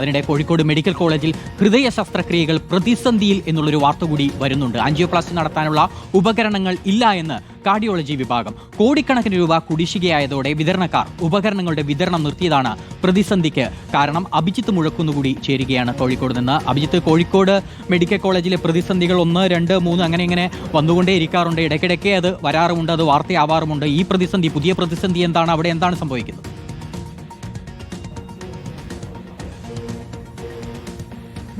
അതിനിടെ കോഴിക്കോട് മെഡിക്കൽ കോളേജിൽ ഹൃദയ ശസ്ത്രക്രിയകൾ പ്രതിസന്ധിയിൽ എന്നുള്ളൊരു വാർത്ത കൂടി വരുന്നുണ്ട്. ആൻജിയോപ്ലാസ്റ്റി നടത്താനുള്ള ഉപകരണങ്ങൾ ഇല്ല എന്ന് കാർഡിയോളജി വിഭാഗം. കോടിക്കണക്കിന് രൂപ കുടിശ്ശികയായതോടെ വിതരണക്കാർ ഉപകരണങ്ങളുടെ വിതരണം നിർത്തിയതാണ് പ്രതിസന്ധിക്ക് കാരണം. അഭിജിത്ത് മുഴക്കുന്നുകൂടി ചേരുകയാണ് കോഴിക്കോട് നിന്ന്. അഭിജിത്ത് കോഴിക്കോട് മെഡിക്കൽ കോളേജിലെ പ്രതിസന്ധികൾ ഒന്ന് രണ്ട് മൂന്ന് അങ്ങനെ ഇങ്ങനെ വന്നുകൊണ്ടേ ഇരിക്കാറുണ്ട്. ഇടയ്ക്കിടയ്ക്ക് അത് വരാറുമുണ്ട് അത് വാർത്തയാവാറുമുണ്ട്. ഈ പ്രതിസന്ധി പുതിയ പ്രതിസന്ധി എന്താണ്? അവിടെ എന്താണ് സംഭവിക്കുന്നത്?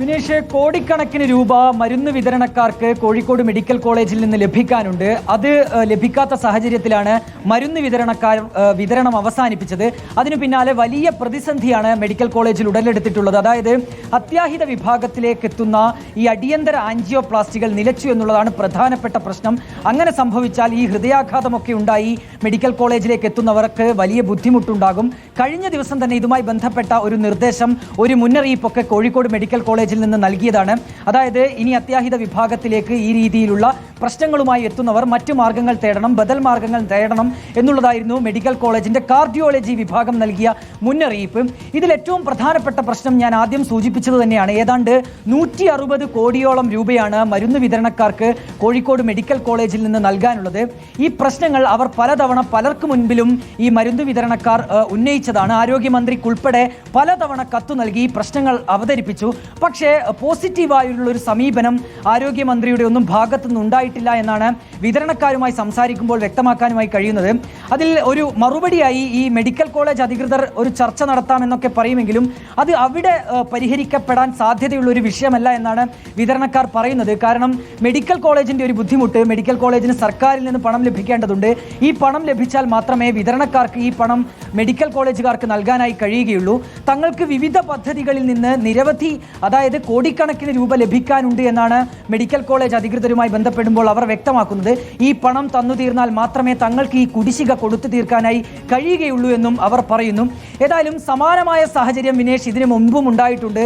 വിനേഷ് കോടിക്കണക്കിന് രൂപ മരുന്ന് വിതരണക്കാർക്ക് കോഴിക്കോട് മെഡിക്കൽ കോളേജിൽ നിന്ന് ലഭിക്കാനുണ്ട്. അത് ലഭിക്കാത്ത സാഹചര്യത്തിലാണ് മരുന്ന് വിതരണക്കാർ വിതരണം അവസാനിപ്പിച്ചത്. അതിനു പിന്നാലെ വലിയ പ്രതിസന്ധിയാണ് മെഡിക്കൽ കോളേജിൽ ഉടലെടുത്തിട്ടുള്ളത്. അതായത് അത്യാഹിത വിഭാഗത്തിലേക്ക് എത്തുന്ന ഈ അടിയന്തര ആൻജിയോപ്ലാസ്റ്റികൾ നിലച്ചു എന്നുള്ളതാണ് പ്രധാനപ്പെട്ട പ്രശ്നം. അങ്ങനെ സംഭവിച്ചാൽ ഈ ഹൃദയാഘാതമൊക്കെ ഉണ്ടായി മെഡിക്കൽ കോളേജിലേക്ക് എത്തുന്നവർക്ക് വലിയ ബുദ്ധിമുട്ടുണ്ടാകും. കഴിഞ്ഞ ദിവസം തന്നെ ഇതുമായി ബന്ധപ്പെട്ട ഒരു നിർദ്ദേശം ഒരു മുന്നറിയിപ്പൊക്കെ കോഴിക്കോട് മെഡിക്കൽ കോളേജിൽ നിന്ന് നൽകിയതാണ്. അതായത് ഇനി അത്യാഹിത വിഭാഗത്തിലേക്ക് ഈ രീതിയിലുള്ള പ്രശ്നങ്ങളുമായി എത്തുന്നവർ മറ്റു മാർഗങ്ങൾ തേടണം ബദൽ മാർഗങ്ങൾ തേടണം എന്നുള്ളതായിരുന്നു മെഡിക്കൽ കോളേജിന്റെ കാർഡിയോളജി വിഭാഗം നൽകിയ മുന്നറിയിപ്പ്. ഇതിൽ ഏറ്റവും പ്രധാനപ്പെട്ട പ്രശ്നം ഞാൻ ആദ്യം സൂചിപ്പിച്ചത് തന്നെയാണ്. ഏതാണ്ട് നൂറ്റി അറുപത് കോടിയോളം രൂപയാണ് മരുന്ന് വിതരണക്കാർക്ക് കോഴിക്കോട് മെഡിക്കൽ കോളേജിൽ നിന്ന് നൽകാനുള്ളത്. ഈ പ്രശ്നങ്ങൾ അവർ പലതവണ പലർക്ക് മുൻപിലും ഈ മരുന്ന് വിതരണക്കാർ ഉന്നയിച്ചതാണ്. ആരോഗ്യമന്ത്രിക്കുൾപ്പെടെ പലതവണ കത്തു നൽകി ഈ പ്രശ്നങ്ങൾ അവതരിപ്പിച്ചു. പക്ഷേ പോസിറ്റീവായുള്ള ഒരു സമീപനം ആരോഗ്യമന്ത്രിയുടെ ഒന്നും ഭാഗത്തു നിന്ന് ഉണ്ടായിട്ടില്ല എന്നാണ് വിതരണക്കാരുമായി സംസാരിക്കുമ്പോൾ വ്യക്തമാക്കാനുമായി കഴിയുന്നത്. അതിൽ ഒരു മറുപടിയായി ഈ മെഡിക്കൽ കോളേജ് അധികൃതർ ഒരു ചർച്ച നടത്താമെന്നൊക്കെ പറയുമെങ്കിലും അത് അവിടെ പരിഹരിക്കപ്പെടാൻ സാധ്യതയുള്ള ഒരു വിഷയമല്ല എന്നാണ് വിതരണക്കാർ പറയുന്നത്. കാരണം മെഡിക്കൽ കോളേജിന്റെ ഒരു ബുദ്ധിമുട്ട് മെഡിക്കൽ കോളേജിന് സർക്കാരിൽ നിന്ന് പണം ലഭിക്കേണ്ടതുണ്ട്. ഈ പണം ലഭിച്ചാൽ മാത്രമേ വിതരണക്കാർക്ക് ഈ പണം മെഡിക്കൽ കോളേജുകാർക്ക് നൽകാനായി കഴിയുകയുള്ളൂ. തങ്ങൾക്ക് വിവിധ പദ്ധതികളിൽ നിന്ന് നിരവധി അതായത് കോടിക്കണക്കിന് രൂപ ലഭിക്കാനുണ്ട് എന്നാണ് മെഡിക്കൽ കോളേജ് അധികൃതരുമായി ബന്ധപ്പെടുമ്പോൾ അവർ വ്യക്തമാക്കുന്നത്. ഈ പണം തന്നു തീർന്നാൽ മാത്രമേ തങ്ങൾക്ക് ഈ കുടിശ്ശിക കൊടുത്തു തീർക്കാനായി കഴിയുകയുള്ളൂ എന്നും അവർ പറയുന്നു. ഏതായാലും സമാനമായ സാഹചര്യം വിനേഷ് ഇതിനു മുൻപും ഉണ്ടായിട്ടുണ്ട്.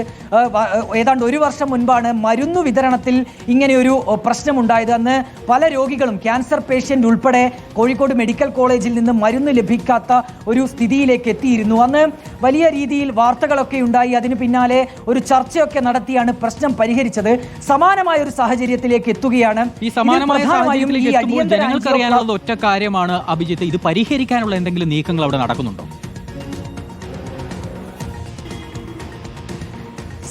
ഏതാണ്ട് ഒരു വർഷം മുൻപാണ് മരുന്നു വിതരണത്തിൽ ഇങ്ങനെയൊരു പ്രശ്നമുണ്ടായത്. അന്ന് പല രോഗികളും ക്യാൻസർ പേഷ്യന്റ് ഉൾപ്പെടെ കോഴിക്കോട് മെഡിക്കൽ കോളേജിൽ നിന്ന് മരുന്ന് ലഭിക്കാത്ത ഒരു സ്ഥിതിയിലേക്ക് എത്തിയിരുന്നു. അന്ന് വലിയ രീതിയിൽ വാർത്തകളൊക്കെ ഉണ്ടായി. അതിന് പിന്നാലെ ഒരു ചർച്ചയൊക്കെ നടത്തിയാണ് പ്രശ്നം പരിഹരിച്ചത്. സമാനമായ ഒരു സാഹചര്യത്തിലേക്ക് എത്തുകയാണ്. ഈ സമാനമായ സാഹചര്യത്തിലേക്ക് എത്തുമ്പോൾ ഒറ്റ കാര്യമാണ് അഭിജിത്ത്. ഇത് പരിഹരിക്കാനുള്ള എന്തെങ്കിലും നീക്കങ്ങൾ അവിടെ നടക്കുന്നുണ്ടോ?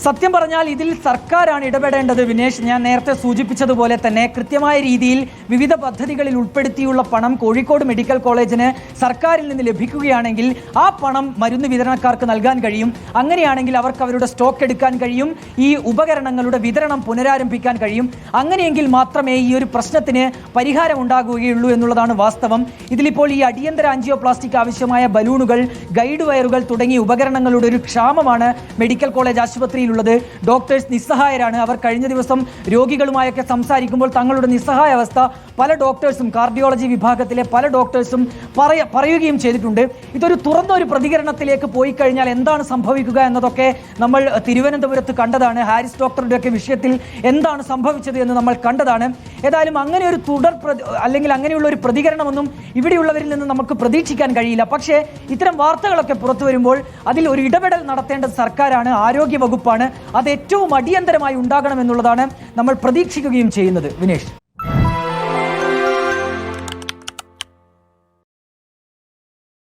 സത്യം പറഞ്ഞാൽ ഇതിൽ സർക്കാരാണ് ഇടപെടേണ്ടത് വിനേഷ്. ഞാൻ നേരത്തെ സൂചിപ്പിച്ചതുപോലെ തന്നെ കൃത്യമായ രീതിയിൽ വിവിധ പദ്ധതികളിൽ ഉൾപ്പെടുത്തിയുള്ള പണം കോഴിക്കോട് മെഡിക്കൽ കോളേജിന് സർക്കാരിൽ നിന്ന് ലഭിക്കുകയാണെങ്കിൽ ആ പണം മരുന്ന് വിതരണക്കാർക്ക് നൽകാൻ കഴിയും. അങ്ങനെയാണെങ്കിൽ അവർക്ക് അവരുടെ സ്റ്റോക്ക് എടുക്കാൻ കഴിയും. ഈ ഉപകരണങ്ങളുടെ വിതരണം പുനരാരംഭിക്കാൻ കഴിയും. അങ്ങനെയെങ്കിൽ മാത്രമേ ഈ ഒരു പ്രശ്നത്തിന് പരിഹാരം ഉണ്ടാകുകയുള്ളൂ എന്നുള്ളതാണ് വാസ്തവം. ഇതിലിപ്പോൾ ഈ അടിയന്തര ആൻജിയോപ്ലാസ്റ്റിക് ആവശ്യമായ ബലൂണുകൾ ഗൈഡ് വയറുകൾ തുടങ്ങിയ ഉപകരണങ്ങളുടെ ഒരു ക്ഷാമമാണ് മെഡിക്കൽ കോളേജ് ആശുപത്രിയിലുള്ളത് ഡോക്ടേഴ്സ് നിസ്സഹായരാണ്. അവർ കഴിഞ്ഞ ദിവസം രോഗികളുമായൊക്കെ സംസാരിക്കുമ്പോൾ തങ്ങളുടെ നിസ്സഹായ അവസ്ഥ പല ഡോക്ടേഴ്സും കാർഡിയോളജി വിഭാഗത്തിലെ പല ഡോക്ടേഴ്സും പറയ പറയുകയും ചെയ്തിട്ടുണ്ട്. ഇതൊരു തുറന്ന ഒരു പ്രതികരണത്തിലേക്ക് പോയി കഴിഞ്ഞാൽ എന്താണ് സംഭവിക്കുക എന്നതൊക്കെ നമ്മൾ തിരുവനന്തപുരത്ത് കണ്ടതാണ്. ഹാരിസ് ഡോക്ടറുടെ ഒക്കെ വിഷയത്തിൽ എന്താണ് സംഭവിച്ചത് എന്ന് നമ്മൾ കണ്ടതാണ്. ഏതായാലും അങ്ങനെ ഒരു തുടർ അല്ലെങ്കിൽ അങ്ങനെയുള്ള ഒരു പ്രതികരണമൊന്നും ഇവിടെയുള്ളവരിൽ നിന്ന് നമുക്ക് പ്രതീക്ഷിക്കാൻ കഴിയില്ല. പക്ഷേ ഇത്തരം വാർത്തകളൊക്കെ പുറത്തു വരുമ്പോൾ അതിൽ ഒരു ഇടപെടൽ നടത്തേണ്ടത് സർക്കാരാണ്. ആരോഗ്യ വകുപ്പാണ് അത് ഏറ്റവും അടിയന്തരമായി ഉണ്ടാകണം എന്നുള്ളതാണ് നമ്മൾ പ്രതീക്ഷിക്കുകയും ചെയ്യുന്നത്. വിനേഷ്.